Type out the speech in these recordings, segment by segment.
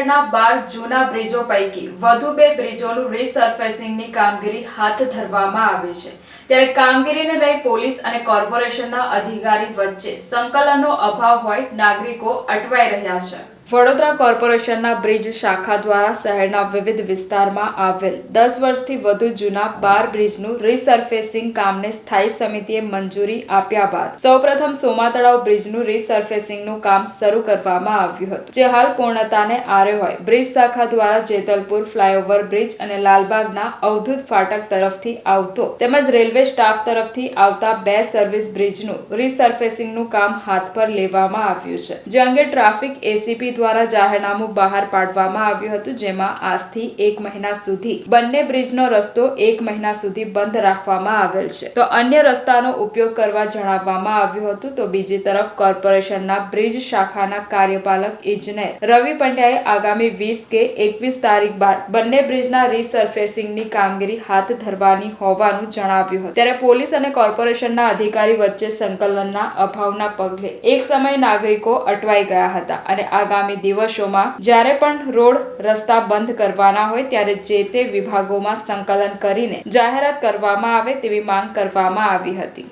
શહેરના બાર જૂના બ્રિજો પૈકી વધુ બે બ્રિજોનું રીસર્ફેસિંગની કામગીરી હાથ ધરવામાં આવી છે. ત્યારે કામગીરીને લઈ પોલીસ અને કોર્પોરેશનના અધિકારી વચ્ચે સંકલનનો અભાવ હોય નાગરિકો અટવાઈ રહ્યા છે. વડોદરા કોર્પોરેશનના બ્રિજ શાખા દ્વારા શહેરના વિવિધ વિસ્તારમાં આવેલ દસ વર્ષથી વધુ જૂના બાર બ્રિજનું રીસર્ફેસિંગ કામને સ્થાયી સમિતિએ મંજૂરી આપ્યા બાદ સૌપ્રથમ સોમા તળાવ બ્રિજનું રીસર્ફેસિંગનું કામ શરૂ કરવામાં આવ્યું હતું. જે હાલ પૂર્ણતાને આરે હોય. બ્રિજ શાખા દ્વારા જેતલપુર ફ્લાયઓવર બ્રિજ અને લાલબાગના અવધૂત ફાટક તરફથી આવતો તેમજ રેલવે સ્ટાફ તરફથી આવતા બે સર્વિસ બ્રિજનું રીસર્ફેસિંગનું કામ હાથ પર લેવામાં આવ્યું છે. જે અંગે ટ્રાફિક એસીપી દ્વારા જાહેરનામું બહાર પાડવામાં આવ્યું હતું, જેમાં આજથી એક મહિના સુધી બંને બ્રિજનો રસ્તો એક મહિના સુધી બંધ રાખવામાં આવેલ છે. તો અન્ય રસ્તાનો ઉપયોગ કરવા જણાવવામાં આવ્યું હતું, તો બીજી તરફ કોર્પોરેશનના બ્રિજ શાખાના કાર્યપાલક ઇજનેર રવિ પંડ્યાએ આગામી વીસ કે એકવીસ તારીખ બાદ બંને બ્રિજના રીસર્ફેસિંગની કામગીરી હાથ ધરવાની હોવાનું જણાવ્યું હતું. ત્યારે પોલીસ અને કોર્પોરેશનના અધિકારી વચ્ચે સંકલનના અભાવના પગલે એક સમય નાગરિકો અટવાઈ ગયા હતા અને આગામી દિવસોમાં જ્યારે પણ રોડ રસ્તા બંધ કરવાના હોય ત્યારે જે તે વિભાગોમાં સંકલન કરીને જાહેરાત કરવામાં આવે તેવી માંગ કરવામાં આવી હતી.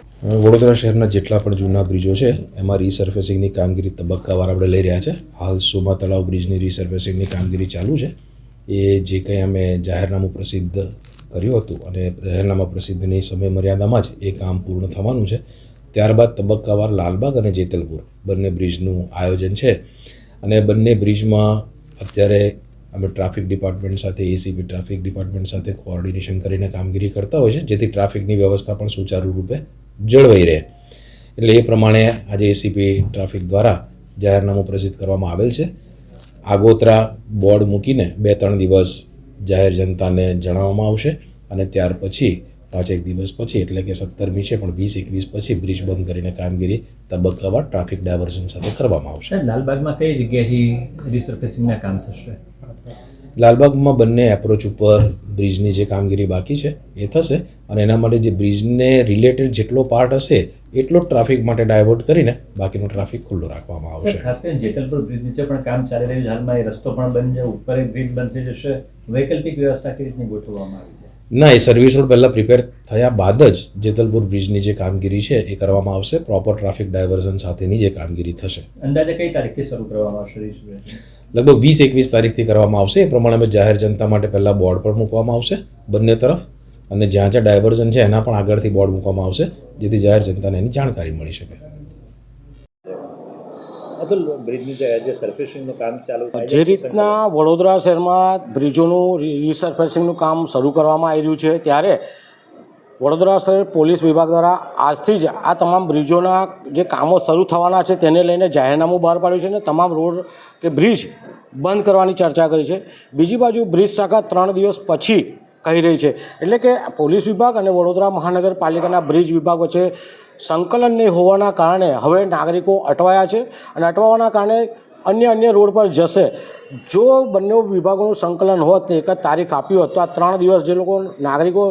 વડોદરા શહેરના જેટલા પણ જૂના બ્રિજો છે, એમાં રીસર્ફેસિંગની કામગીરી તબક્કાવાર આપણે લઈ રહ્યા છે. હાલ સોમા તળાવ બ્રિજની રીસર્ફેસિંગની કામગીરી ચાલુ છે. એ જે કંઈ અમે જાહેરનામું પ્રસિદ્ધ કર્યું હતું અને જાહેરનામા પ્રસિદ્ધની સમય મર્યાદામાં જ એ કામ પૂર્ણ થવાનું છે. ત્યારબાદ તબક્કાવાર લાલબાગ અને જેતલપુર બંને બ્રિજનું આયોજન છે. અને બંને બ્રિજમાં અત્યારે અમે ટ્રાફિક ડિપાર્ટમેન્ટ સાથે એસીપી ટ્રાફિક ડિપાર્ટમેન્ટ સાથે કોઓર્ડિનેશન કરીને કામગીરી કરતા હોય છે, જેથી ટ્રાફિકની વ્યવસ્થા પણ સુચારુ રૂપે જળવાઈ રહે. એટલે એ પ્રમાણે આજે એસીપી ટ્રાફિક દ્વારા જાહેરનામું પ્રસિદ્ધ કરવામાં આવેલ છે. આગોતરા બોર્ડ મૂકીને બે ત્રણ દિવસ જાહેર જનતાને જણાવવામાં આવશે અને ત્યાર પછી પાંચેક દિવસ પછી એટલે કે સત્તરમી છે પણ વીસ એકવીસ પછી બ્રિજ બંધ કરીને કામગીરી તબક્કાવાર ટ્રાફિક ડાયવર્ઝન સાથે કરવામાં આવશે. લાલબાગમાં કઈ જગ્યાએથી રિસર્ફેસિંગના કામ થશે? લાલબાગમાં બંને એપ્રોચ ઉપર બ્રિજની જે કામગીરી બાકી છે એ થશે. અને એના માટે જે બ્રિજને રિલેટેડ જેટલો પાર્ટ હશે એટલો ટ્રાફિક માટે ડાયવર્ટ કરીને બાકીનો ટ્રાફિક ખુલ્લો રાખવામાં આવશે. ખાસ કરીને જેતલપુર બ્રિજ નીચે પણ કામ ચાલી રહ્યું છે. હાલમાં એ રસ્તો પણ બંધ છે ઉપર એક બ્રિજ બંધ થઈ જશે. વૈકલ્પિક વ્યવસ્થા કઈ રીતની ગોઠવવામાં આવી છે? ના એ સર્વિસ રોડ પહેલાં પ્રિપેર થયા બાદ જ જેતલપુર બ્રિજની જે કામગીરી છે એ કરવામાં આવશે. પ્રોપર ટ્રાફિક ડાયવર્ઝન સાથેની જે કામગીરી થશે. અંદાજે કઈ તારીખથી શરૂ કરવામાં આવશે લગભગ વીસ એકવીસ તારીખથી કરવામાં આવશે. એ પ્રમાણે અમે જાહેર જનતા માટે પહેલાં બોર્ડ પણ મૂકવામાં આવશે બંને તરફ. અને જ્યાં જ્યાં ડાયવર્ઝન છે એના પણ આગળથી બોર્ડ મૂકવામાં આવશે જેથી જાહેર જનતાને એની જાણકારી મળી શકે. જે સર્ફેસિંગનું કામ ચાલુ જે રીતના વડોદરા શહેરમાં બ્રિજોનું રિસર્ફેસિંગનું કામ શરૂ કરવામાં આવી રહ્યું છે, ત્યારે વડોદરા શહેર પોલીસ વિભાગ દ્વારા આજથી જ આ તમામ બ્રિજોના જે કામો શરૂ થવાના છે, તેને લઈને જાહેરનામું બહાર પાડ્યું છે અને તમામ રોડ કે બ્રિજ બંધ કરવાની ચર્ચા કરી છે. બીજી બાજુ બ્રિજ શાખા ત્રણ દિવસ પછી કહી રહી છે. એટલે કે પોલીસ વિભાગ અને વડોદરા મહાનગરપાલિકાના બ્રિજ વિભાગ વચ્ચે સંકલન નહીં હોવાના કારણે હવે નાગરિકો અટવાયા છે અને અટવાવાના કારણે અન્ય અન્ય રોડ પર જશે. જો બંને વિભાગોનું સંકલન હોત ને એક જ તારીખ આપી હોત તો આ ત્રણ દિવસ જે લોકો નાગરિકો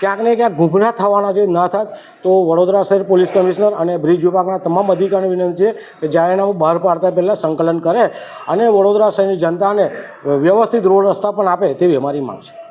ક્યાંક ને ક્યાંક ગુભરા થવાના છે ન થાત તો વડોદરા શહેર પોલીસ કમિશનર અને બ્રિજ વિભાગના તમામ અધિકારીને વિનંતી છે કે જાહેરનામું બહાર પાડતા પહેલાં સંકલન કરે અને વડોદરા શહેરની જનતાને વ્યવસ્થિત રોડ રસ્તા પણ આપે તેવી અમારી માંગ છે.